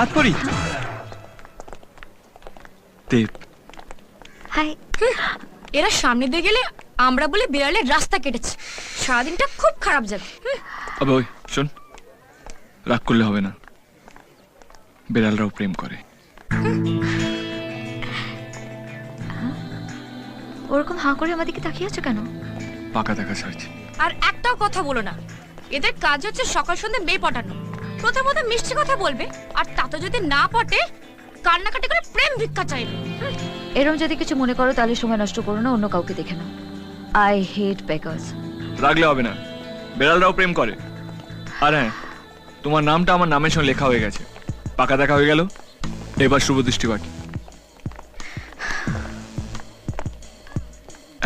রাত করি? দেব হাই। এরা সামনে দিয়ে গেলে আমরা বলে বিড়ালের রাস্তা কেটেছে। সারাদিনটা খুব খারাপ যাবে। আবে ওই শোন। রাগ করলে হবে না। বেড়ালরাও প্রেম করে। ওরকম হাঁ করে আমাদেরকে তাকিয়ে আছো কেন? পাকা দেখা ছাড়ছে। আর একটাও কথা বলো না। এদের কাজ হচ্ছে সকাল সন্ধ্যে মেয়ে পটানো। প্রথমত মিষ্টি কথা বলবে আর তাতে যদি না পটে কান্নাকাটি করে প্রেম ভিক্ষা চাইবে। এরম যদি কিছু মনে করো তাহলে সময় নষ্ট করো না অন্য কাউকে দেখে নাও। আই হেট বেকার্স রাগলে হবে না। বেড়ালরাও প্রেম করে। আর হ্যাঁ তোমার নামটা আমার নামের সঙ্গে লেখা হয়ে গেছে। পাকা দেখা হয়ে গেল। এবার শুভ দৃষ্টি বাকি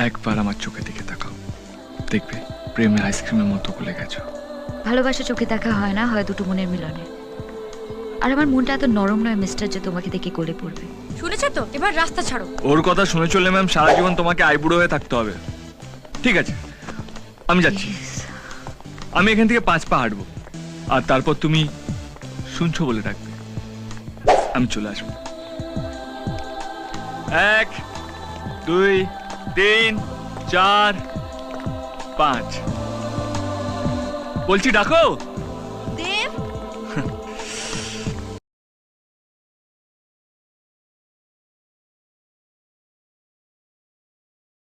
একবার আমার চোখে দিকে তাকাও। দেখবে প্রেমের আইসক্রিমের মতো গলে গেছো। ভালোবাসা চোখে দেখা হয় না হয় দুটো মনের মিলনে। আর আমার মনটা এত নরম নয় মিস্টার যে তোমাকে দেখে গলে পড়বে। শুনেছো তো? এবার রাস্তা ছাড়ো। ওর কথা শুনে চললে ম্যাম সারা জীবন তোমাকে আইবুড়ো হয়ে থাকতে হবে। ঠিক আছে আমি যাচ্ছি। আমি এখান থেকে পাঁচ পা হাঁটবো। আর তারপর তুমি শুনছো বলে ডাকবে আমি চলে আসব। এক দুই তিন চার পাঁচ। বলছি ডাকো।